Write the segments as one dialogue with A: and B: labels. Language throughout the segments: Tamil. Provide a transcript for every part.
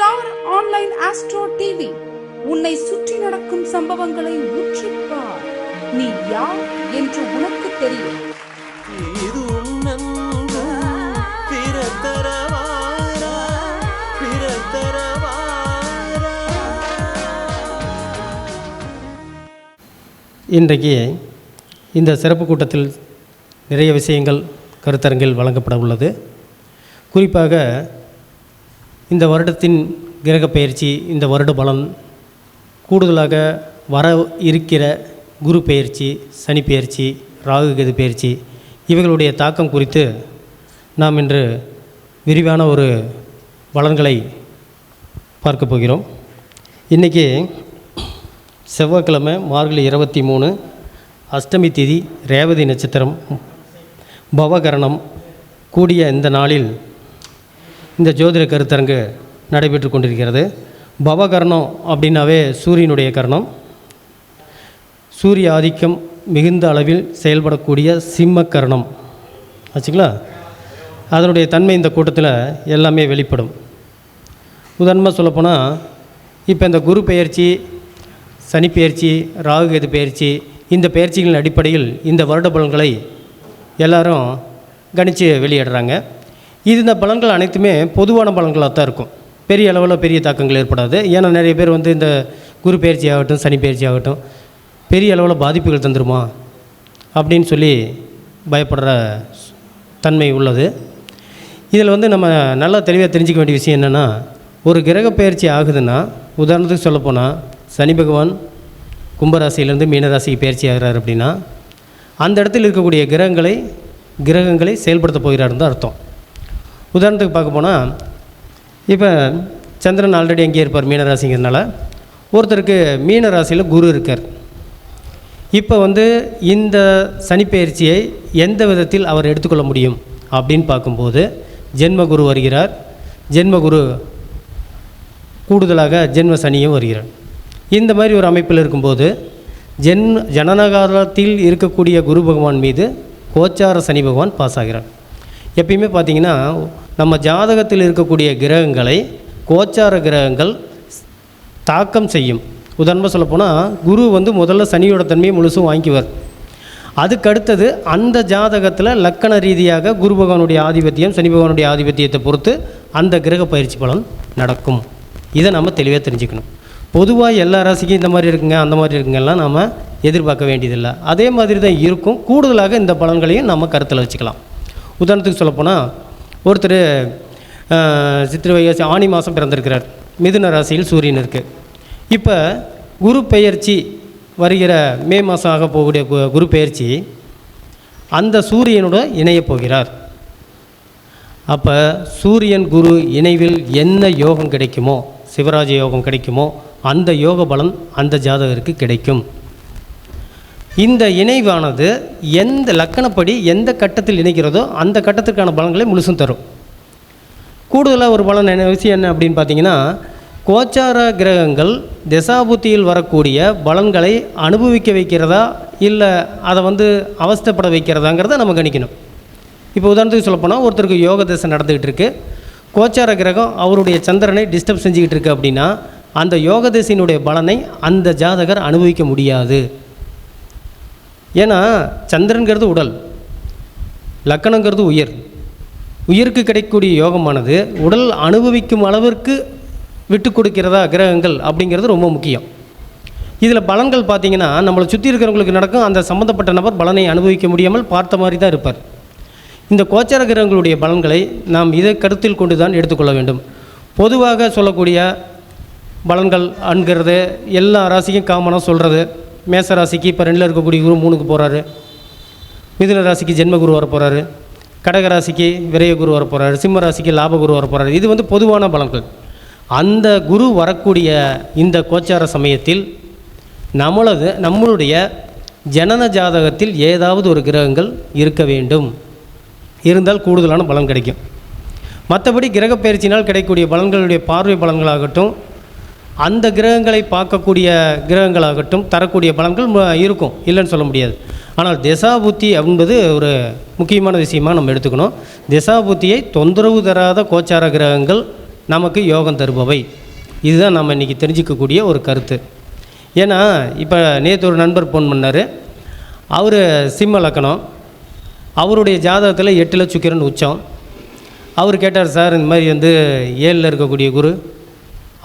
A: Star online astro TV. உன்னை சுற்றி நடக்கும் சம்பவங்களை உற்றிப்பார் நீ யார் என்று உனக்கு தெரியும்.
B: இது உன்னன்பு பிறத்தரவாரா பிறத்தரவாரா.
C: இன்றைக்கு இந்த சிறப்பு கூட்டத்தில் நிறைய விஷயங்கள் கருத்தரங்கில் வழங்கப்பட உள்ளது. குறிப்பாக இந்த வருடத்தின் கிரக பயிற்சி இந்த வருட பலன் கூடுதலாக வர இருக்கிற குரு பெயர்ச்சி சனி பெயர்ச்சி ராகு கேது பெயர்ச்சி இவைகளுடைய தாக்கம் குறித்து நாம் இன்று விரிவான ஒரு பலன்களை பார்க்க போகிறோம். இன்றைக்கி செவ்வாய்க்கிழமை மார்கழி இருபத்தி மூணு அஷ்டமி திதி ரேவதி நட்சத்திரம் பவகரணம் கூடிய இந்த நாளில் இந்த ஜோதிட கருத்தரங்கு நடைபெற்று கொண்டிருக்கிறது. பவகர்ணம் அப்படின்னாவே சூரியனுடைய கரணம். சூரிய ஆதிக்கம் மிகுந்த அளவில் செயல்படக்கூடிய சிம்ம கரணம். ஆச்சுங்களா? அதனுடைய தன்மை இந்த கூட்டத்தில் எல்லாமே வெளிப்படும். உதாரணமாக சொல்லப்போனால் இப்போ இந்த குரு பெயர்ச்சி சனி பெயர்ச்சி ராகுகேது பெயர்ச்சி இந்த பயிற்சிகளின் அடிப்படையில் இந்த வருட பலன்களை எல்லாரும் கணித்து வெளியிடுறாங்க. இது இந்த பலன்கள் அனைத்துமே பொதுவான பலன்களாக தான் இருக்கும். பெரிய அளவில் பெரிய தாக்கங்கள் ஏற்படாது. ஏன்னா நிறைய பேர் வந்து இந்த குரு பயிற்சி ஆகட்டும் சனி பயிற்சி ஆகட்டும் பெரிய அளவில் பாதிப்புகள் தந்துருமா? அப்படின்னு சொல்லி பயப்படுற தன்மை உள்ளது. இதில் வந்து நம்ம நல்லா தெளிவாக தெரிஞ்சிக்க வேண்டிய விஷயம் என்னென்னா ஒரு கிரக பயிற்சி ஆகுதுன்னா உதாரணத்துக்கு சொல்லப்போனால் சனி பகவான் கும்பராசியிலேருந்து மீனராசிக்கு பயிற்சி ஆகிறார் அப்படின்னா அந்த இடத்தில் இருக்கக்கூடிய கிரகங்களை கிரகங்களை செயல்படுத்த போகிறாருன்னு தான் அர்த்தம். உதாரணத்துக்கு பார்க்க போனால் இப்போ சந்திரன் ஆல்ரெடி எங்கேயே இருப்பார் மீனராசிங்கிறதுனால. ஒருத்தருக்கு மீனராசியில் குரு இருக்கார். இப்போ வந்து இந்த சனிப்பெயர்ச்சியை எந்த விதத்தில் அவர் எடுத்துக்கொள்ள முடியும் அப்படின்னு பார்க்கும்போது ஜென்மகுரு வருகிறார். ஜென்மகுரு கூடுதலாக ஜென்ம சனியும் வருகிறார். இந்த மாதிரி ஒரு அமைப்பில் இருக்கும்போது ஜென் ஜனனகாலத்தில் இருக்கக்கூடிய குரு பகவான் மீது கோச்சார சனி பகவான் பாஸ் ஆகிறார். எப்பயுமே பார்த்தீங்கன்னா நம்ம ஜாதகத்தில் இருக்கக்கூடிய கிரகங்களை கோச்சார கிரகங்கள் தாக்கம் செய்யும். உதாரணமாக சொல்லப்போனால் குரு வந்து முதல்ல சனியோட தன்மையை முழுசும் வாங்கிக்குவார். அதுக்கு அடுத்தது அந்த ஜாதகத்தில் லக்கண ரீதியாக குரு பகவானுடைய ஆதிபத்தியம் சனி பகவானுடைய ஆதிபத்தியத்தை பொறுத்து அந்த கிரக பயிற்சி பலன் நடக்கும். இதை நம்ம தெளிவாக தெரிஞ்சுக்கணும். பொதுவாக எல்லா ராசிக்கும் இந்த மாதிரி இருக்குங்க அந்த மாதிரி இருக்குங்கெல்லாம் நாம் எதிர்பார்க்க வேண்டியதில்லை. அதே மாதிரி தான் இருக்கும். கூடுதலாக இந்த பலன்களையும் நம்ம கருத்தில் வச்சுக்கலாம். உதாரணத்துக்கு சொல்லப்போனால் ஒருத்தர் அஹ், சித்திரை வைகாசி ஆணி மாதம் பிறந்திருக்கிறார். மிதுன ராசியில் சூரியன் இருக்குது இப்போ குரு பெயர்ச்சி வருகிற மே மாதம் ஆக போகக்கூடிய குரு பெயர்ச்சி அந்த சூரியனோட இணையப் போகிறார். அப்போ சூரியன் குரு இணைவில் என்ன யோகம் கிடைக்குமோ சிவராஜ யோகம் கிடைக்குமோ அந்த யோக பலன் அந்த ஜாதகருக்கு கிடைக்கும். இந்த இணைவானது எந்த லக்கணப்படி எந்த கட்டத்தில் இணைக்கிறதோ அந்த கட்டத்திற்கான பலன்களை முழுசும் தரும். கூடுதலாக ஒரு பலன் என்ன விஷயம் என்ன அப்படின்னு பார்த்தீங்கன்னா கோச்சார கிரகங்கள் திசாபுத்தியில் வரக்கூடிய பலன்களை அனுபவிக்க வைக்கிறதா இல்லை அதை வந்து அவஸ்தைப்பட வைக்கிறதாங்கிறத நம்ம கணிக்கணும். இப்போ உதாரணத்துக்கு சொல்லப்போனால் ஒருத்தருக்கு யோக தசை நடந்துக்கிட்டு இருக்குது கோச்சார கிரகம் அவருடைய சந்திரனை டிஸ்டர்ப் செஞ்சுக்கிட்டு இருக்கு அப்படின்னா அந்த யோக தசையினுடைய பலனை அந்த ஜாதகர் அனுபவிக்க முடியாது. ஏன்னா சந்திரன்கிறது உடல் லக்கணங்கிறது உயிர். உயிருக்கு கிடைக்கக்கூடிய யோகமானது உடல் அனுபவிக்கும் அளவிற்கு விட்டு கொடுக்கிறதா கிரகங்கள் அப்படிங்கிறது ரொம்ப முக்கியம். இதில் பலன்கள் பார்த்திங்கன்னா நம்மளை சுற்றி இருக்கிறவங்களுக்கு நடக்கும் அந்த சம்மந்தப்பட்ட நபர் பலனை அனுபவிக்க முடியாமல் பார்த்த மாதிரி தான் இருப்பார். இந்த கோச்சார கிரகங்களுடைய பலன்களை நாம் இதை கருத்தில் கொண்டு தான் எடுத்துக்கொள்ள வேண்டும். பொதுவாக சொல்லக்கூடிய பலன்கள் அன்கிறது எல்லா ராசிக்கும் காமனாக சொல்கிறது மேச ராசிக்கு இப்போ ரெண்டில் இருக்கக்கூடிய குரு மூணுக்கு போகிறாரு மிதுன ராசிக்கு ஜென்மகுரு வர போகிறாரு கடக ராசிக்கு விரய குரு வர போகிறாரு சிம்ம ராசிக்கு லாப குரு வர போகிறாரு இது வந்து பொதுவான பலன்கள். அந்த குரு வரக்கூடிய இந்த கோச்சார சமயத்தில் நம்மளது நம்மளுடைய ஜனன ஜாதகத்தில் ஏதாவது ஒரு கிரகங்கள் இருக்க வேண்டும். இருந்தால் கூடுதலான பலன் கிடைக்கும். மற்றபடி கிரக கிடைக்கக்கூடிய பலன்களுடைய பார்வை பலன்களாகட்டும் அந்த கிரகங்களை பார்க்கக்கூடிய கிரகங்களாகட்டும் தரக்கூடிய பலன்கள் இருக்கும். இல்லைன்னு சொல்ல முடியாது. ஆனால் திசா புத்தி என்பது ஒரு முக்கியமான விஷயமாக நம்ம எடுத்துக்கணும். திசா புத்தியை தொந்தரவு தராத கோச்சார கிரகங்கள் நமக்கு யோகம் தருபவை. இதுதான் நம்ம இன்றைக்கி தெரிஞ்சிக்கக்கூடிய ஒரு கருத்து. ஏன்னா இப்போ நேற்று ஒரு நண்பர் ஃபோன் பண்ணார். அவர் சிம்ம லக்கணம். அவருடைய ஜாதகத்தில் எட்டில் சுக்கிரன் உச்சம். அவர் கேட்டார் சார் இந்த மாதிரி வந்து ஏழில் இருக்கக்கூடிய குரு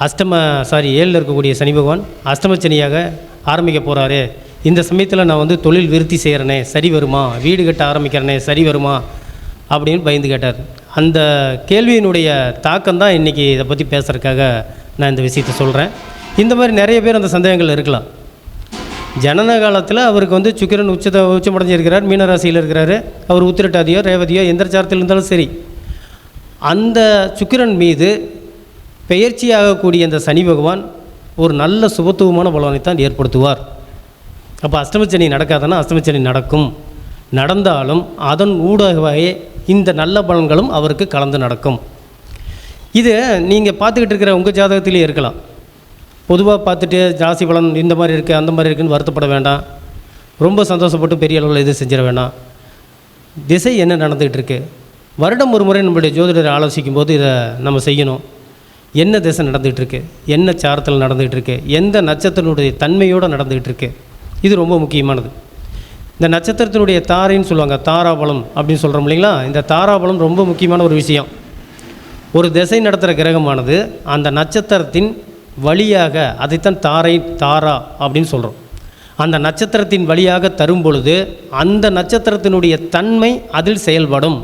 C: அஷ்டம சாரி ஏழில் இருக்கக்கூடிய சனி பகவான் அஷ்டமச்சனியாக ஆரம்பிக்க போகிறாரு இந்த சமயத்தில் நான் வந்து தொழில் விருத்தி செய்கிறனே சரி வருமா? வீடு கட்ட ஆரம்பிக்கிறனே சரி வருமா? அப்படின்னு பயந்து கேட்டார். அந்த கேள்வியினுடைய தாக்கம் தான் இன்றைக்கி இதை பற்றி பேசுகிறதுக்காக நான் இந்த விஷயத்தை சொல்கிறேன் இந்த மாதிரி நிறைய பேர் அந்த சந்தேகங்கள் இருக்கலாம். ஜனன காலத்தில் அவருக்கு வந்து சுக்கிரன் உச்சத்தை உச்சமடைஞ்சிருக்கிறார் மீனராசியில் இருக்கிறாரு. அவர் உத்திரட்டாதியோ ரேவதியோ எந்திரச்சாரத்தில் இருந்தாலும் சரி. அந்த சுக்கிரன் மீது பெயர்ச்சியாகக்கூடிய அந்த சனி பகவான் ஒரு நல்ல சுபத்துவமான பலனைத்தான் ஏற்படுத்துவார். அப்போ அஷ்டமச்சனி நடக்காதன்னா அஷ்டமச்சனி நடக்கும். நடந்தாலும் அதன் ஊடாகவே இந்த நல்ல பலன்களும் அவருக்கு கலந்து நடக்கும். இது நீங்கள் பார்த்துக்கிட்டு இருக்கிற உங்கள் ஜாதகத்திலே இருக்கலாம். பொதுவாக பார்த்துட்டு ஜாஸ்தி பலன் இந்த மாதிரி இருக்குது அந்த மாதிரி இருக்குதுன்னு வருத்தப்பட வேண்டாம். ரொம்ப சந்தோஷப்பட்டு பெரிய அளவில் எதுவும் செஞ்சிட வேண்டாம். திசை என்ன நடந்துகிட்டு இருக்கு? வருடம் ஒரு முறை நம்மளுடைய ஜோதிடரை ஆலோசிக்கும் போது இதை நம்ம செய்யணும். என்ன திசை நடந்துகிட்ருக்கு என்ன சாரத்தில் நடந்துகிட்ருக்கு எந்த நட்சத்திரனுடைய தன்மையோடு நடந்துகிட்ருக்கு இது ரொம்ப முக்கியமானது. இந்த நட்சத்திரத்தினுடைய தாரைன்னு சொல்லுவாங்க தாராபலம் அப்படின்னு சொல்கிறோம் இல்லைங்களா? இந்த தாராபலம் ரொம்ப முக்கியமான ஒரு விஷயம். ஒரு திசை நடத்துகிற கிரகமானது அந்த நட்சத்திரத்தின் வழியாக அதைத்தான் தாரை தாரா அப்படின்னு சொல்கிறோம் அந்த நட்சத்திரத்தின் வழியாக தரும் பொழுது அந்த நட்சத்திரத்தினுடைய தன்மை அதில் செயல்படும்.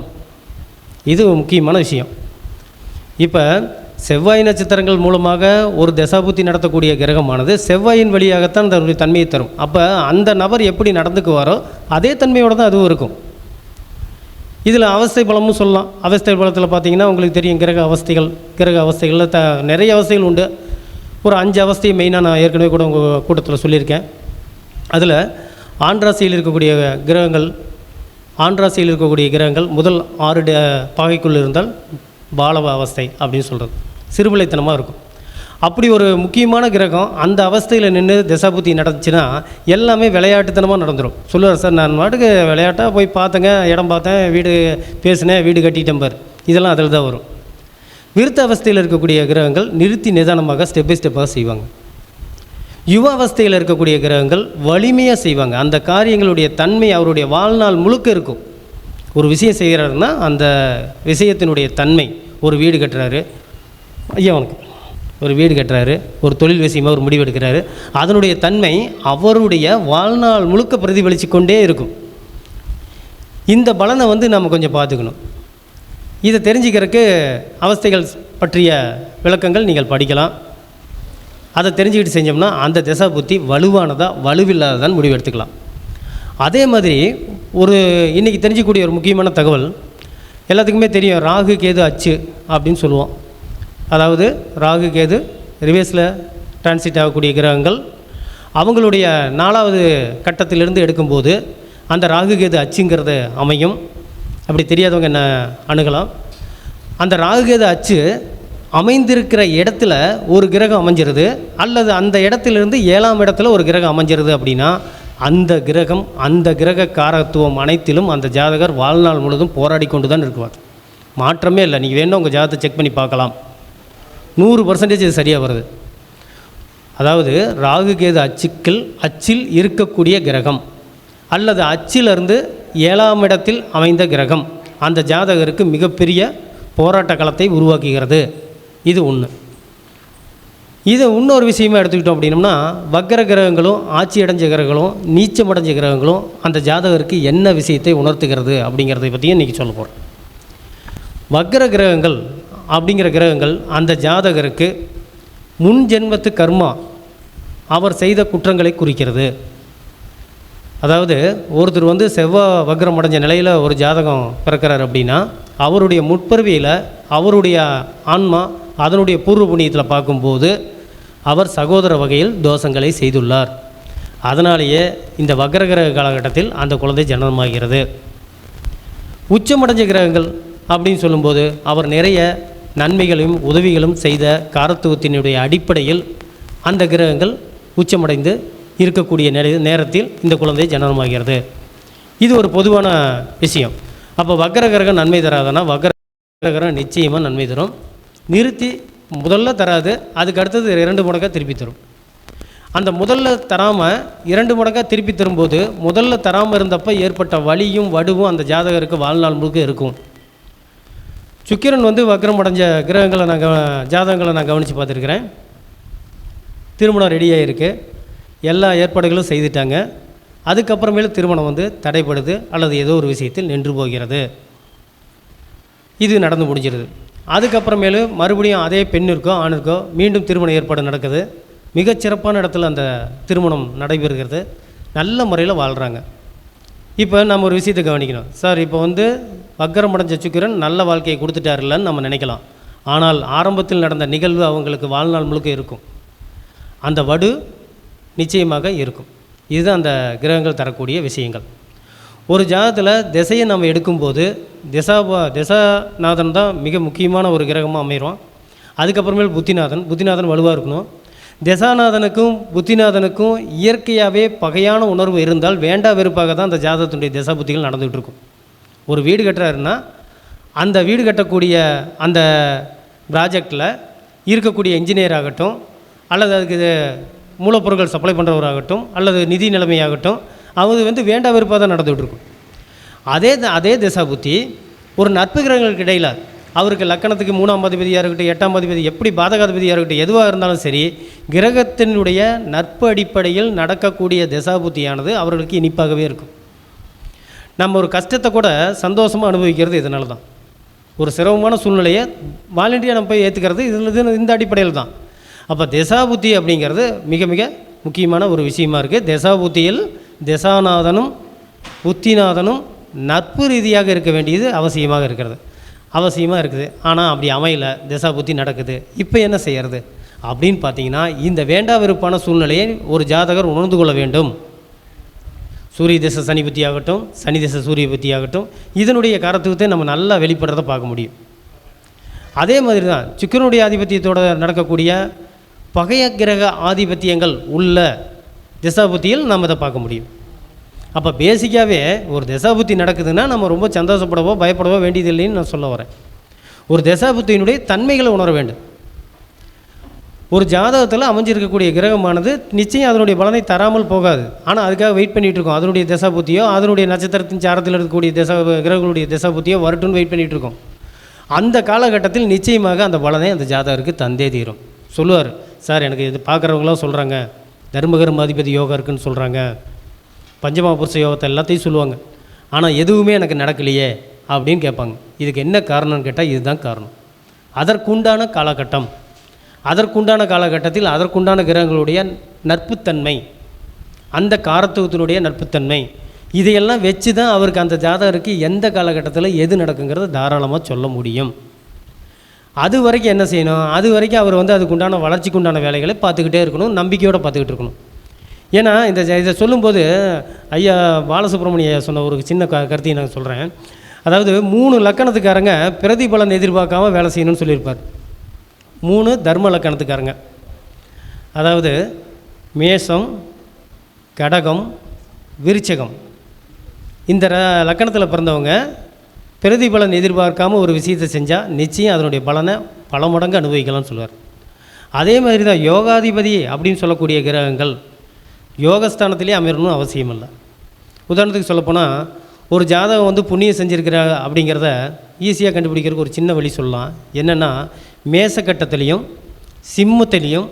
C: இது முக்கியமான விஷயம். இப்போ செவ்வாய் நட்சத்திரங்கள் மூலமாக ஒரு தசாபுத்தி நடத்தக்கூடிய கிரகமானது செவ்வாயின் வழியாகத்தான் தன்னுடைய தன்மையை தரும். அப்போ அந்த நபர் எப்படி நடந்துக்குவாரோ அதே தன்மையோடு தான் அதுவும் இருக்கும். இதில் அவஸ்தை பலமும் சொல்லலாம். அவஸ்தை பலத்தில் பார்த்தீங்கன்னா உங்களுக்கு தெரியும் கிரக அவஸ்தைகள் கிரக அவஸ்தைகளில் த நிறைய அவஸ்தைகள் உண்டு. ஒரு அஞ்சு அவஸ்தையை மெயினாக நான் ஏற்கனவே கூட உங்கள் கூட்டத்தில் சொல்லியிருக்கேன். அதில் ஆண்ராசியில் இருக்கக்கூடிய கிரகங்கள் ஆண்ராசியில் இருக்கக்கூடிய கிரகங்கள் முதல் ஆறு பாகைக்குள் இருந்தால் பாலவ அவஸ்தை அப்படின்னு சொல்கிறது சிறுபிள்ளைத்தனமாக இருக்கும். அப்படி ஒரு முக்கியமான கிரகம் அந்த அவஸ்தையில் நின்று தசாபுத்தி நடந்துச்சுன்னா எல்லாமே விளையாட்டுத்தனமாக நடந்துடும் சொல்லுவார் சார் நான் மாட்டுக்கு விளையாட்டாக போய் பார்த்தேங்க இடம் பார்த்தேன் வீடு பேசினேன் வீடு கட்டிட்டேன் பார். இதெல்லாம் அதில் தான் வரும். விருத்த அவஸ்தையில் இருக்கக்கூடிய கிரகங்கள் நிறுத்தி நிதானமாக ஸ்டெப் பை ஸ்டெப்பாக செய்வாங்க. யுவ அவஸ்தையில் இருக்கக்கூடிய கிரகங்கள் வலிமையாக செய்வாங்க. அந்த காரியங்களுடைய தன்மை அவருடைய வாழ்நாள் முழுக்க இருக்கும். ஒரு விஷயம் செய்கிறாருன்னா அந்த விஷயத்தினுடைய தன்மை. ஒரு வீடு கட்டுறாரு ஐயா வணக்கம் ஒரு வீடு கட்டுறாரு ஒரு தொழில் விஷயமாக ஒரு முடிவு எடுக்கிறாரு. அதனுடைய தன்மை அவருடைய வாழ்நாள் முழுக்க பிரதிபலித்து கொண்டே இருக்கும். இந்த பலனை வந்து நம்ம கொஞ்சம் பார்த்துக்கணும். இதை தெரிஞ்சுக்கிறதுக்கு அவஸ்தைகள் பற்றிய விளக்கங்கள் நீங்கள் படிக்கலாம். அதை தெரிஞ்சுக்கிட்டு செஞ்சோம்னா அந்த திசா புத்தி வலுவானதாக வலுவில்லாததான் முடிவு எடுத்துக்கலாம். அதே மாதிரி ஒரு இன்றைக்கி தெரிஞ்சிக்கக்கூடிய ஒரு முக்கியமான தகவல் எல்லாத்துக்குமே தெரியும் ராகு கேது அச்சு அப்படின்னு சொல்லுவோம். அதாவது ராகு கேது ரிவேஸில் டிரான்சிட் ஆகக்கூடிய கிரகங்கள் அவங்களுடைய நாலாவது கட்டத்திலிருந்து எடுக்கும்போது அந்த ராகு கேது அச்சுங்கிறது அமையும். அப்படி தெரியாதவங்க என்ன அணுகலாம்? அந்த ராகு கேது அச்சு அமைந்திருக்கிற இடத்துல ஒரு கிரகம் அமைஞ்சிருது அல்லது அந்த இடத்துலேருந்து ஏழாம் இடத்துல ஒரு கிரகம் அமைஞ்சிருது அப்படின்னா அந்த கிரகம் அந்த கிரக காரத்துவம் அனைத்திலும் அந்த ஜாதகர் வாழ்நாள் முழுவதும் போராடி கொண்டு தான் இருக்குவார். மாற்றமே இல்லை. நீங்கள் வேணும் உங்கள் ஜாதகத்தை செக் பண்ணி பார்க்கலாம். நூறு பர்சன்டேஜ் இது சரியாக வருது. அதாவது ராகு கேது அச்சுக்கள் அச்சில் இருக்கக்கூடிய கிரகம் அல்லது அச்சிலிருந்து ஏழாம் இடத்தில் அமைந்த கிரகம் அந்த ஜாதகருக்கு மிகப்பெரிய போராட்ட களத்தை உருவாக்குகிறது. இது ஒன்று இது இன்னொரு விஷயமா எடுத்துக்கிட்டோம் அப்படின்னம்னா வக்கர கிரகங்களும் ஆட்சி அடைஞ்ச கிரகங்களும் நீச்சமடைஞ்ச கிரகங்களும் அந்த ஜாதகருக்கு என்ன விஷயத்தை உணர்த்துகிறது அப்படிங்கிறத பற்றியும் இன்றைக்கி சொல்ல போகிறேன் வக்கர கிரகங்கள் அப்படிங்கிற கிரகங்கள் அந்த ஜாதகருக்கு முன் ஜென்மத்து கர்மா அவர் செய்த குற்றங்களை குறிக்கிறது. அதாவது ஒருத்தர் வந்து செவ்வாய் வக்ரம் அடைஞ்ச நிலையில் ஒரு ஜாதகம் பிறக்கிறார் அப்படின்னா அவருடைய முற்பருவியில் அவருடைய ஆன்மா அதனுடைய பூர்வ புண்ணியத்தில் பார்க்கும்போது அவர் சகோதர வகையில் தோஷங்களை செய்துள்ளார். அதனாலேயே இந்த வக்ரகிரக காலகட்டத்தில் அந்த குழந்தை ஜனனமாகிறது. உச்சமடைஞ்ச கிரகங்கள் அப்படின்னு சொல்லும்போது அவர் நிறைய நன்மைகளையும் உதவிகளும் செய்த காரத்துவத்தினுடைய அடிப்படையில் அந்த கிரகங்கள் உச்சமடைந்து இருக்கக்கூடிய நேர நேரத்தில் இந்த குழந்தை ஜனனமாகிறது. இது ஒரு பொதுவான விஷயம். அப்போ வக்கர கிரகம் நன்மை தராதுன்னா வக்கர கிரகம் நிச்சயமாக நன்மை தரும். நிறுத்தி முதல்ல தராது அதுக்கு அடுத்தது இரண்டு மடங்காக திருப்பி தரும். அந்த முதல்ல தராமல் இரண்டு மடங்காக திருப்பி தரும்போது முதல்ல தராமல் இருந்தப்போ ஏற்பட்ட வலியும் வடுவும் அந்த ஜாதகருக்கு வாழ்நாள் முழுக்க இருக்கும். சுக்கிரன் வந்து வக்ரம் அடைஞ்ச கிரகங்களை நான் கவ ஜாதகங்களை நான் கவனித்து பார்த்துருக்குறேன். திருமணம் ரெடியாக இருக்குது எல்லா ஏற்பாடுகளும் செய்துட்டாங்க. அதுக்கப்புறமேலு திருமணம் வந்து தடைப்படுது அல்லது ஏதோ ஒரு விஷயத்தில் நின்று போகிறது. இது நடந்து முடிஞ்சிருது. அதுக்கப்புறமேலு மறுபடியும் அதே பெண்ணிற்கோ ஆணிற்கோ மீண்டும் திருமண ஏற்பாடு நடக்குது. மிகச்சிறப்பான இடத்துல அந்த திருமணம் நடைபெறுகிறது. நல்ல முறையில் வாழ்கிறாங்க இப்போ நம்ம ஒரு விஷயத்தை கவனிக்கணும். சார் இப்போ வந்து வக்கரம் அடைஞ்ச சுக்கிரன் நல்ல வாழ்க்கையை கொடுத்துட்டாருலன்னு நம்ம நினைக்கலாம். ஆனால் ஆரம்பத்தில் நடந்த நிகழ்வு அவங்களுக்கு வாழ்நாள் முழுக்க இருக்கும். அந்த வடு நிச்சயமாக இருக்கும். இதுதான் அந்த கிரகங்கள் தரக்கூடிய விஷயங்கள். ஒரு ஜாதகத்தில் திசையை நம்ம எடுக்கும்போது திசா திசாநாதன் தான் மிக முக்கியமான ஒரு கிரகமாக அமையிறோம். அதுக்கப்புறமேல் புத்திநாதன். புத்திநாதன் வலுவாக இருக்கணும். திசாநாதனுக்கும் புத்திநாதனுக்கும் இயற்கையாகவே பகையான உணர்வு இருந்தால் வேண்டா வெறுப்பாக தான் அந்த ஜாதகத்தினுடைய திசா புத்திகள் நடந்துகிட்டு இருக்கும் ஒரு வீடு கட்டுறாருன்னா அந்த வீடு கட்டக்கூடிய அந்த ப்ராஜெக்டில் இருக்கக்கூடிய இன்ஜினியர் ஆகட்டும் அல்லது அதுக்கு இது மூலப்பொருட்கள் சப்ளை பண்ணுறவராகட்டும் அல்லது நிதி நிலைமையாகட்டும் அவங்க வந்து வேண்டா வெறுப்பாக தான் நடந்துகிட்டு இருக்கும் அதே த- அதே திசா புத்தி ஒரு நட்பு கிரகங்களுக்கு இடையில் அவருக்கு லக்கணத்துக்கு மூணாம் பதிபதியாக இருக்கட்டும் எட்டாம் பதிபதி எப்படி பாதகாதிபதியாக இருக்கட்டும் எதுவாக இருந்தாலும் சரி கிரகத்தினுடைய நட்பு அடிப்படையில் நடக்கக்கூடிய திசாபுத்தியானது அவர்களுக்கு இனிப்பாகவே இருக்கும். நம்ம ஒரு கஷ்டத்தை கூட சந்தோஷமாக அனுபவிக்கிறது இதனால தான் ஒரு சிரமமான சூழ்நிலையை வாலண்டியாக நம்ம போய் ஏற்றுக்கிறது இதில் இது இந்த அடிப்படையில் தான். அப்போ திசாபுத்தி அப்படிங்கிறது மிக மிக முக்கியமான ஒரு விஷயமா இருக்குது திசாபுத்தியில் திசாநாதனும் புத்திநாதனும் நட்பு ரீதியாக இருக்க வேண்டியது அவசியமாக இருக்கிறது. அவசியமாக இருக்குது. ஆனால் அப்படி அமையல. திசாபுத்தி நடக்குது. இப்போ என்ன செய்கிறது அப்படின்னு பார்த்தீங்கன்னா இந்த வேண்டா வெறுப்பான சூழ்நிலையை ஒரு ஜாதகர் உணர்ந்து கொள்ள வேண்டும். சூரிய திசை சனி புத்தி ஆகட்டும் சனி திசை சூரிய புத்தி ஆகட்டும் இதனுடைய காரத்துவத்தை நம்ம நல்லா வெளிப்படுறதை பார்க்க முடியும். அதே மாதிரி தான் சுக்கரனுடைய ஆதிபத்தியத்தோட நடக்கக்கூடிய பகைய கிரக ஆதிபத்தியங்கள் உள்ள திசாபுத்தியில் நம்ம இதை பார்க்க முடியும். அப்போ பேசிக்காகவே ஒரு தசாபுத்தி நடக்குதுன்னா நம்ம ரொம்ப சந்தோஷப்படவோ பயப்படவோ வேண்டியதில்லைன்னு நான் சொல்ல வரேன். ஒரு தசாபுத்தியினுடைய தன்மைகளை உணர வேண்டும். ஒரு ஜாதகத்தில் அமைஞ்சிருக்கக்கூடிய கிரகமானது நிச்சயம் அதனுடைய பலனை தராமல் போகாது. ஆனால் அதுக்காக வெயிட் பண்ணிகிட்டு இருக்கோம். அதனுடைய தசாபுத்தியோ அதனுடைய நட்சத்திரத்தின் சாரத்தில் இருக்கக்கூடிய தசா கிரகங்களுடைய தசாபுத்தியோ வரட்டும்னு வெயிட் பண்ணிகிட்டு இருக்கோம். அந்த காலகட்டத்தில் நிச்சயமாக அந்த பலனை அந்த ஜாதகருக்கு தந்தே தீரும். சொல்லுவார் சார் எனக்கு இது பார்க்குறவங்களாம் சொல்கிறாங்க தர்மகரம் அதிபதி யோகா இருக்குன்னு சொல்கிறாங்க பஞ்சமா புருஷ யோகத்தை எல்லாத்தையும் சொல்லுவாங்க. ஆனால் எதுவுமே எனக்கு நடக்கலையே அப்படின்னு கேட்பாங்க. இதுக்கு என்ன காரணம்னு கேட்டால் இதுதான் காரணம். அதற்குண்டான காலகட்டம். அதற்குண்டான காலகட்டத்தில் அதற்குண்டான கிரகங்களுடைய நட்புத்தன்மை. அந்த காரத்துவத்தினுடைய நட்புத்தன்மை. இதையெல்லாம் வச்சு தான் அவருக்கு அந்த ஜாதகருக்கு எந்த காலகட்டத்தில் எது நடக்குங்கிறத தாராளமாக சொல்ல முடியும். அது வரைக்கும் என்ன செய்யணும்? அது வரைக்கும் அவர் வந்து அதுக்குண்டான வளர்ச்சிக்குண்டான வேலைகளை பார்த்துக்கிட்டே இருக்கணும். நம்பிக்கையோடு பார்த்துக்கிட்டு இருக்கணும். ஏன்னா இந்த ஜ- இதை சொல்லும்போது ஐயா பாலசுப்ரமணிய ஐயா சொன்ன ஒரு சின்ன க கருத்தையும் நான் சொல்கிறேன் அதாவது மூணு லக்கணத்துக்காரங்க பிரதிபலன் எதிர்பார்க்காம வேலை செய்யணும்னு சொல்லியிருப்பார். மூணு தர்ம லக்கணத்துக்காரங்க. அதாவது மேஷம் கடகம் விருச்சகம். இந்த ர- லக்கணத்தில் பிறந்தவங்க பிரதிபலன் எதிர்பார்க்காம ஒரு விஷயத்தை செஞ்சால் நிச்சயம் அதனுடைய பலனை பல மடங்கு அனுபவிக்கலாம்னு சொல்லுவார். அதே மாதிரி தான் யோகாதிபதி அப்படின்னு சொல்லக்கூடிய கிரகங்கள் யோகஸ்தானத்திலே அமையணும்னு அவசியம் இல்லை உதாரணத்துக்கு சொல்லப்போனால் ஒரு ஜாதகம் வந்து புண்ணியம் செஞ்சிருக்கிற அப்படிங்கிறத ஈஸியாக கண்டுபிடிக்கிறதுக்கு ஒரு சின்ன வழி சொல்லலாம். என்னென்னா மேசக்கட்டத்திலையும் சிம்மத்திலையும்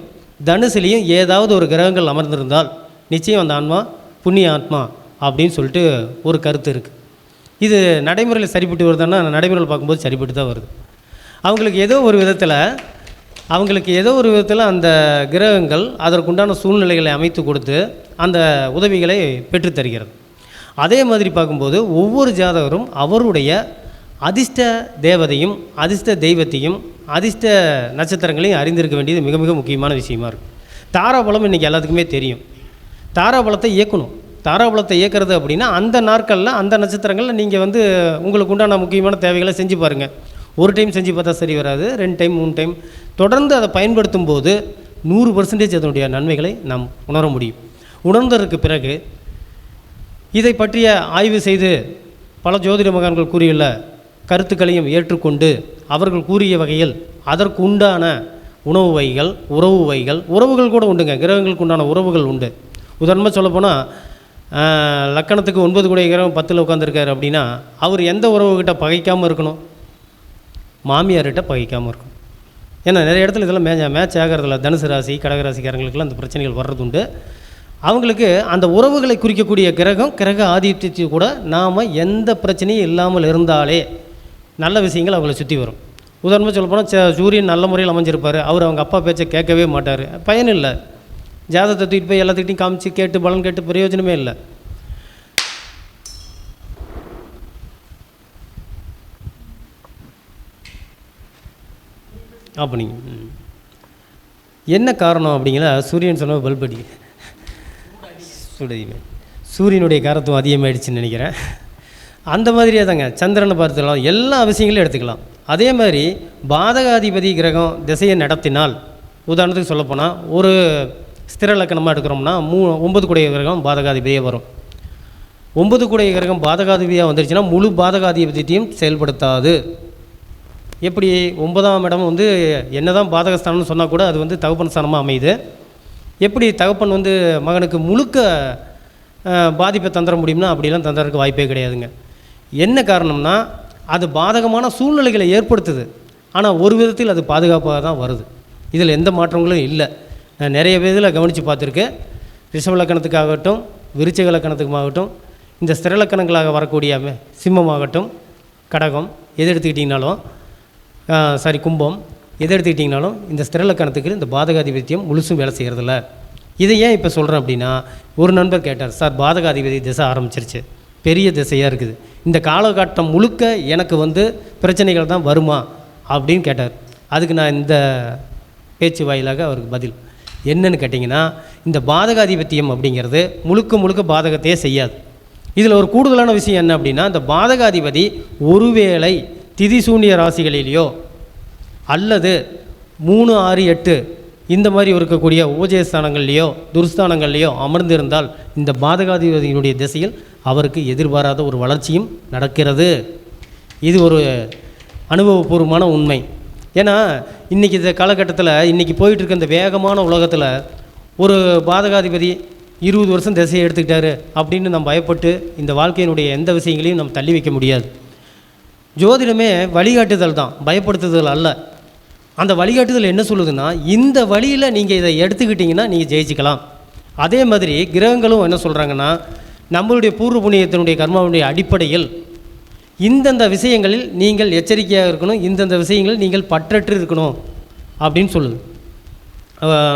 C: தனுசுலேயும் ஏதாவது ஒரு கிரகங்கள் அமர்ந்திருந்தால் நிச்சயம் அந்த ஆன்மா புண்ணிய ஆத்மா அப்படின்னு சொல்லிட்டு ஒரு கருத்து இருக்குது இது நடைமுறையில் சரிப்பட்டு வருதுன்னா நடைமுறையில் பார்க்கும்போது சரிப்பட்டு தான் வருது. அவங்களுக்கு ஏதோ ஒரு விதத்தில் அவங்களுக்கு ஏதோ ஒரு விதத்தில் அந்த கிரகங்கள் அதற்குண்டான சூழ்நிலைகளை அமைத்து கொடுத்து அந்த உதவிகளை பெற்றுத்தருகிறது அதே மாதிரி பார்க்கும்போது ஒவ்வொரு ஜாதகரும் அவருடைய அதிர்ஷ்ட தேவதையும் அதிர்ஷ்ட தெய்வத்தையும் அதிர்ஷ்ட நட்சத்திரங்களையும் அறிந்திருக்க வேண்டியது மிக மிக முக்கியமான விஷயமா இருக்குது தாராபலம் இன்றைக்கி எல்லாத்துக்குமே தெரியும். தாராபலத்தை இயக்கணும். தாராபலத்தை இயக்கிறது அப்படின்னா அந்த நாட்களில் அந்த நட்சத்திரங்களில் நீங்கள் வந்து உங்களுக்கு உண்டான முக்கியமான தேவைகளை செஞ்சு பாருங்கள் ஒரு டைம் செஞ்சு பார்த்தா சரி வராது ரெண்டு டைம் மூணு டைம் தொடர்ந்து அதை பயன்படுத்தும் போது நூறு பர்சன்டேஜ் அதனுடைய நன்மைகளை நாம் உணர முடியும். உணர்ந்ததற்கு பிறகு இதை பற்றிய ஆய்வு செய்து பல ஜோதிட மகான்கள் கூறியுள்ள கருத்துக்களையும் ஏற்றுக்கொண்டு அவர்கள் கூறிய வகையில் அதற்கு உண்டான உணவு வகைகள் உறவு வகைகள் உறவுகள் கூட உண்டுங்க. கிரகங்களுக்கு உண்டான உறவுகள் உண்டு. உதாரணமாக சொல்லப்போனால் லக்கணத்துக்கு ஒன்பது கூட கிரகம் பத்தில் உட்காந்துருக்காரு அப்படின்னா அவர் எந்த உறவுகிட்ட பகைக்காமல் இருக்கணும்? மாமியார்கிட்ட பகிக்காமல் இருக்கும். ஏன்னா நிறைய இடத்துல இதெல்லாம் மே மேட்ச் ஆகிறதில்ல. தனுசு ராசி கடகராசிக்காரங்களுக்கெல்லாம் அந்த பிரச்சனைகள் வர்றது உண்டு. அவங்களுக்கு அந்த உறவுகளை குறிக்கக்கூடிய கிரகம் கிரக ஆதித்யத்தை கூட நாம் எந்த பிரச்சனையும் இல்லாமல் இருந்தாலே நல்ல விஷயங்கள் அவங்கள சுற்றி வரும். உதாரணமாக சொல்லப்போனால் ச சூரியன் நல்ல முறையில் அமைஞ்சிருப்பார். அவர் அவங்க அப்பா பேச்சை கேட்கவே மாட்டார். பயன் இல்லை. ஜாதகத்தை தூக்கிட்டு போய் எல்லாத்துக்கிட்டையும் காமிச்சு கேட்டு பலன் கேட்டு பிரயோஜனமே இல்லை. அப்படிங்க என்ன காரணம் அப்படிங்களா சூரியன் சொன்ன பல்படி சுடதிமே சூரியனுடைய காரத்துவம் அதிகமாகிடுச்சுன்னு நினைக்கிறேன். அந்த மாதிரியே தாங்க சந்திரனை பார்த்துக்கலாம் எல்லா விஷயங்களையும் எடுத்துக்கலாம். அதே மாதிரி பாதகாதிபதி கிரகம் திசையை நடத்தினால் உதாரணத்துக்கு சொல்லப்போனால் ஒரு ஸ்திர லக்கணமாக எடுக்கிறோம்னா மூ ஒன்பது குடைய கிரகம் பாதகாதிபதியே வரும். ஒன்பது குடைய கிரகம் பாதகாதிபதியாக வந்துருச்சுன்னா முழு பாதகாதிபதியத்தையும் செயல்படுத்தாது. எப்படி ஒன்பதாம் இடம் வந்து என்னதான் பாதகஸ்தானம்னு சொன்னால் கூட அது வந்து தகப்பன் ஸ்தானமாக அமையுது. எப்படி தகப்பன் வந்து மகனுக்கு முழுக்க பாதிப்பை தந்துட முடியும்னா அப்படிலாம் தந்துறதுக்கு வாய்ப்பே கிடையாதுங்க. என்ன காரணம்னா அது பாதகமான சூழ்நிலைகளை ஏற்படுத்துது. ஆனால் ஒரு விதத்தில் அது பாதுகாப்பாக தான் வருது. இதில் எந்த மாற்றங்களும் இல்லை. நான் நிறைய விதத்தில் கவனித்து பார்த்துருக்கேன். ரிஷப லக்கணத்துக்காகட்டும் விருச்சிக லக்கணத்துக்குமாகட்டும் இந்த ஸ்திரலக்கணங்களாக வரக்கூடிய சிம்மமாகட்டும் கடகம் எது எடுத்துக்கிட்டிங்கனாலும் சாரி கும்பம். எதை எடுத்துக்கிட்டிங்கனாலும் இந்த ஸ்திரலக்கணத்துக்கு இந்த பாதகாதிபத்தியம் முழுசும் வேலை செய்கிறதில்ல இதை ஏன் இப்போ சொல்கிறேன் அப்படின்னா ஒரு நண்பர் கேட்டார் சார் பாதகாதிபதி திசை ஆரம்பிச்சிருச்சு. பெரிய திசையாக இருக்குது. இந்த காலகட்டம் முழுக்க எனக்கு வந்து பிரச்சனைகள் தான் வருமா? அப்படின்னு கேட்டார். அதுக்கு நான் இந்த பேச்சு வாயிலாக அவருக்கு பதில். என்னன்னு கேட்டிங்கன்னா இந்த பாதகாதிபத்தியம் அப்படிங்கிறது முழுக்க முழுக்க பாதகத்தையே செய்யாது. இதில் ஒரு கூடுதலான விஷயம் என்ன அப்படின்னா இந்த பாதகாதிபதி ஒருவேளை திதிசூன்ய ராசிகளிலேயோ அல்லது மூணு ஆறு எட்டு இந்த மாதிரி இருக்கக்கூடிய உபஜயஸ்தானங்கள்லேயோ துர்ஸ்தானங்கள்லேயோ அமர்ந்திருந்தால் இந்த பாதகாதிபதியினுடைய திசையில் அவருக்கு எதிர்பாராத ஒரு வளர்ச்சியும் நடக்கிறது. இது ஒரு அனுபவபூர்வமான உண்மை. ஏன்னா இன்றைக்கி இந்த காலகட்டத்தில் இன்றைக்கி போயிட்டுருக்க இந்த வேகமான உலகத்தில் ஒரு பாதகாதிபதி இருபது வருஷம் திசையை எடுத்துக்கிட்டாரு அப்படின்னு நம்ம பயப்பட்டு இந்த வாழ்க்கையினுடைய எந்த விஷயங்களையும் நம்ம தள்ளி வைக்க முடியாது. ஜோதிடமே வழிகாட்டுதல் தான் பயப்படுத்துதல் அல்ல. அந்த வழிகாட்டுதல் என்ன சொல்லுதுன்னா இந்த வழியில் நீங்கள் இதை எடுத்துக்கிட்டிங்கன்னா நீங்கள் ஜெயிச்சுக்கலாம். அதே மாதிரி கிரகங்களும் என்ன சொல்கிறாங்கன்னா நம்மளுடைய பூர்வ புண்ணியத்தினுடைய கர்மாவுடைய அடிப்படையில் இந்தந்த விஷயங்களில் நீங்கள் எச்சரிக்கையாக இருக்கணும் இந்தந்த விஷயங்களில் நீங்கள் பற்றற்று இருக்கணும் அப்படின்னு சொல்லுது.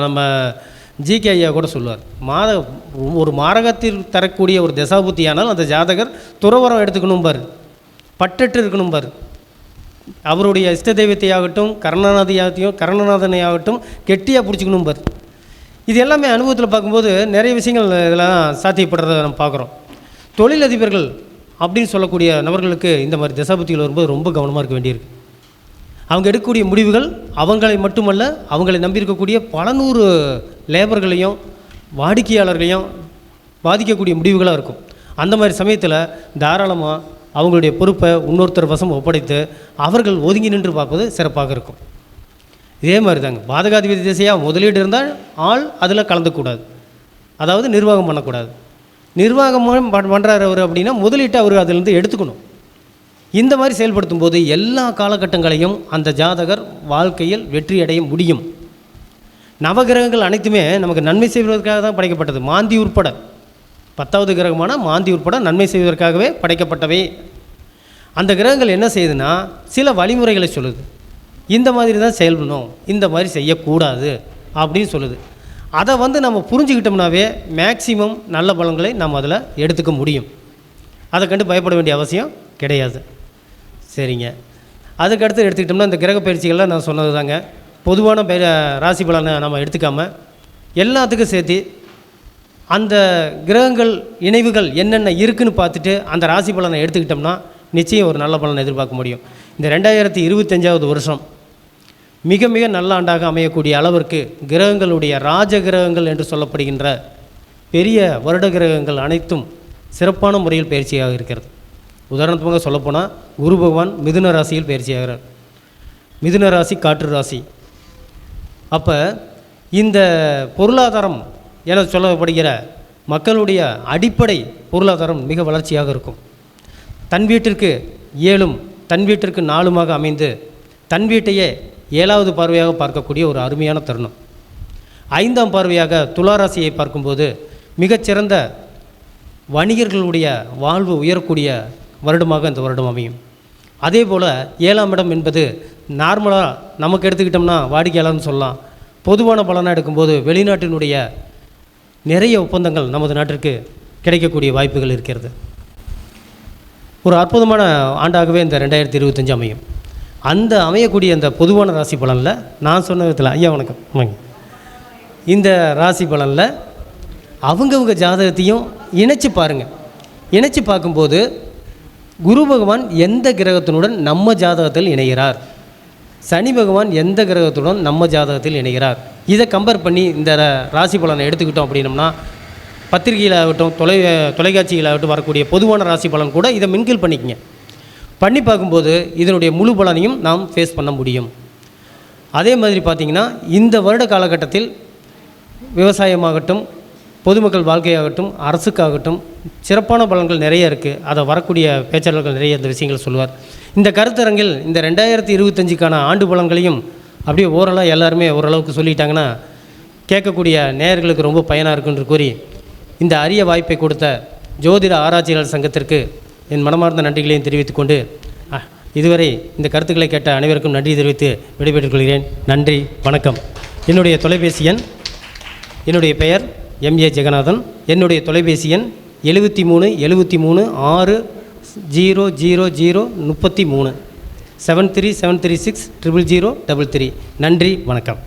C: நம்ம ஜிகே ஐயா கூட சொல்லுவார் மாத ஒரு மாரகத்தில் தரக்கூடிய ஒரு தசாபுத்தியானால் அந்த ஜாதகர் துறவரம் எடுத்துக்கணும் பார். பற்றற்று இருக்கணும் பார். அவருடைய இஷ்ட தெய்வத்தையாகட்டும் கருணாநாதியாகட்டும் கருணநாதனையாகட்டும் கெட்டியாக பிடிச்சிக்கணும் பார். இது எல்லாமே அனுபவத்தில் பார்க்கும்போது நிறைய விஷயங்கள் இதெல்லாம் சாத்தியப்படுறத நம்ம பார்க்குறோம். தொழிலதிபர்கள் அப்படின்னு சொல்லக்கூடிய நபர்களுக்கு இந்த மாதிரி தசாபுத்திகள் வரும்போது ரொம்ப கவனமாக இருக்க வேண்டியிருக்கு. அவங்க எடுக்கக்கூடிய முடிவுகள் அவங்களை மட்டுமல்ல அவங்களை நம்பியிருக்கக்கூடிய பல நூறு லேபர்களையும் வாடிக்கையாளர்களையும் பாதிக்கக்கூடிய முடிவுகளாக இருக்கும். அந்த மாதிரி சமயத்தில் தாராளமாக அவங்களுடைய பொறுப்பை இன்னொருத்தர் வசம் ஒப்படைத்து அவர்கள் ஒதுங்கி நின்று பார்ப்பது சிறப்பாக இருக்கும். இதே மாதிரி தாங்க பாதகாதிபதி திசையாக முதலீடு இருந்தால் ஆள் அதில் கலந்துக்கூடாது. அதாவது நிர்வாகம் பண்ணக்கூடாது. நிர்வாகம் பண்ணுறாரு அவர் அப்படின்னா முதலீட்டை அவர் அதிலிருந்து எடுத்துக்கணும். இந்த மாதிரி செயல்படுத்தும் போது எல்லா காலகட்டங்களையும் அந்த ஜாதகர் வாழ்க்கையில் வெற்றி அடைய முடியும். நவகிரகங்கள் அனைத்துமே நமக்கு நன்மை செய்வதற்காக தான் படைக்கப்பட்டது. மாந்தி உட்பட. பத்தாவது கிரகமான மாந்தி உட்பட நன்மை செய்வதற்காகவே படைக்கப்பட்டவை. அந்த கிரகங்கள் என்ன செய்யுதுன்னா சில வழிமுறைகளை சொல்லுது. இந்த மாதிரி தான் செயல்படணும் இந்த மாதிரி செய்யக்கூடாது அப்படின்னு சொல்லுது. அதை வந்து நம்ம புரிஞ்சுக்கிட்டோம்னாவே மேக்சிமம் நல்ல பலன்களை நம்ம அதில் எடுத்துக்க முடியும். அதை கண்டு பயப்பட வேண்டிய அவசியம் கிடையாது. சரிங்க. அதுக்கடுத்து எடுத்துக்கிட்டோம்னா இந்த கிரக பயிற்சிகள்லாம் நான் சொன்னது தாங்க பொதுவான பெய ராசி பலனை நம்ம எடுத்துக்காமல் எல்லாத்துக்கும் சேர்த்து அந்த கிரகங்கள் இணைவுகள் என்னென்ன இருக்குதுன்னு பார்த்துட்டு அந்த ராசி பலனை எடுத்துக்கிட்டோம்னா நிச்சயம் ஒரு நல்ல பலனை எதிர்பார்க்க முடியும். இந்த ரெண்டாயிரத்தி இருபத்தஞ்சாவது வருஷம் மிக மிக நல்ல ஆண்டாக அமையக்கூடிய அளவிற்கு கிரகங்களுடைய ராஜ கிரகங்கள் என்று சொல்லப்படுகின்ற பெரிய வருட கிரகங்கள் அனைத்தும் சிறப்பான முறையில் பயிற்சியாக இருக்கிறது. உதாரணத்துமாக சொல்லப்போனால் குரு பகவான் மிதுன ராசியில் பயிற்சியாகிறார். மிதுன ராசி காற்று ராசி. அப்போ இந்த பொருளாதாரம் என சொல்லப்படுகிற மக்களுடைய அடிப்படை பொருளாதாரம் மிக வளர்ச்சியாக இருக்கும். தன் வீட்டிற்கு ஏழும் தன் வீட்டிற்கு நாலுமாக அமைந்து தன் வீட்டையே ஏழாவது பார்வையாக பார்க்கக்கூடிய ஒரு அருமையான தருணம். ஐந்தாம் பார்வையாக துளாராசியை பார்க்கும்போது மிகச்சிறந்த வணிகர்களுடைய வாழ்வு உயரக்கூடிய வருடமாக இந்த வருடம் அமையும். அதே போல் ஏழாம் இடம் என்பது நார்மலாக நமக்கு எடுத்துக்கிட்டோம்னா வாடிக்கையாளர்னு சொல்லலாம். பொதுவான பலனாக எடுக்கும்போது வெளிநாட்டினுடைய நிறைய ஒப்பந்தங்கள் நமது நாட்டிற்கு கிடைக்கக்கூடிய வாய்ப்புகள் இருக்கிறது. ஒரு அற்புதமான ஆண்டாகவே இந்த ரெண்டாயிரத்தி இருபத்தஞ்சு அமையும். அந்த அமையக்கூடிய அந்த பொதுவான ராசி பலனில் நான் சொன்ன விதத்தில் ஐயா வணக்கம். இந்த ராசி பலனில் அவங்கவுங்க ஜாதகத்தையும் இணைச்சி பாருங்கள் இணைச்சி பார்க்கும்போது குரு பகவான் எந்த கிரகத்தினுடன் நம்ம ஜாதகத்தில் இணைகிறார்? சனி பகவான் எந்த கிரகத்துடன் நம்ம ஜாதகத்தில் இணைகிறார்? இதை கம்பேர் பண்ணி இந்த ராசி பலனை எடுத்துக்கிட்டோம் அப்படின்னம்னா பத்திரிகையில் ஆகட்டும் தொலை தொலைக்காட்சிகளாகட்டும் ஆகட்டும் வரக்கூடிய பொதுவான ராசி பலன் கூட இதை மின்கில் பண்ணிக்கங்க. பண்ணி பார்க்கும்போது இதனுடைய முழு பலனையும் நாம் ஃபேஸ் பண்ண முடியும். அதே மாதிரி பார்த்திங்கன்னா இந்த வருட காலகட்டத்தில் விவசாயமாகட்டும் பொதுமக்கள் வாழ்க்கையாகட்டும் அரசுக்காகட்டும் சிறப்பான பலன்கள் நிறைய இருக்குது அதை வரக்கூடிய பேச்சாளர்கள் நிறைய இந்த விஷயங்கள் சொல்லுவார் இந்த கருத்தரங்கில் இந்த ரெண்டாயிரத்தி இருபத்தஞ்சுக்கான ஆண்டு பலன்களையும் அப்படியே ஓரளவு எல்லாருமே ஓரளவுக்கு சொல்லிட்டாங்கன்னா கேட்கக்கூடிய நேயர்களுக்கு ரொம்ப பயனாக இருக்குன்னு கூறி இந்த அரிய வாய்ப்பை கொடுத்த ஜோதிட ஆராய்ச்சியாளர் சங்கத்திற்கு என் மனமார்ந்த நன்றிகளையும் தெரிவித்துக் கொண்டு இதுவரை இந்த கருத்துக்களை கேட்ட அனைவருக்கும் நன்றி தெரிவித்து விடைபெற்றுக் கொள்கிறேன். நன்றி வணக்கம். என்னுடைய தொலைபேசி எண் என்னுடைய பெயர் எம் ஏ ஜெகநாதன். என்னுடைய தொலைபேசி எண் எழுபத்தி மூணு எழுபத்தி மூணு ஆறு ஜீரோ ஜீரோ ஜீரோ முப்பத்தி மூணு. Seven three seven three six triple zero double three நன்றி வணக்கம்.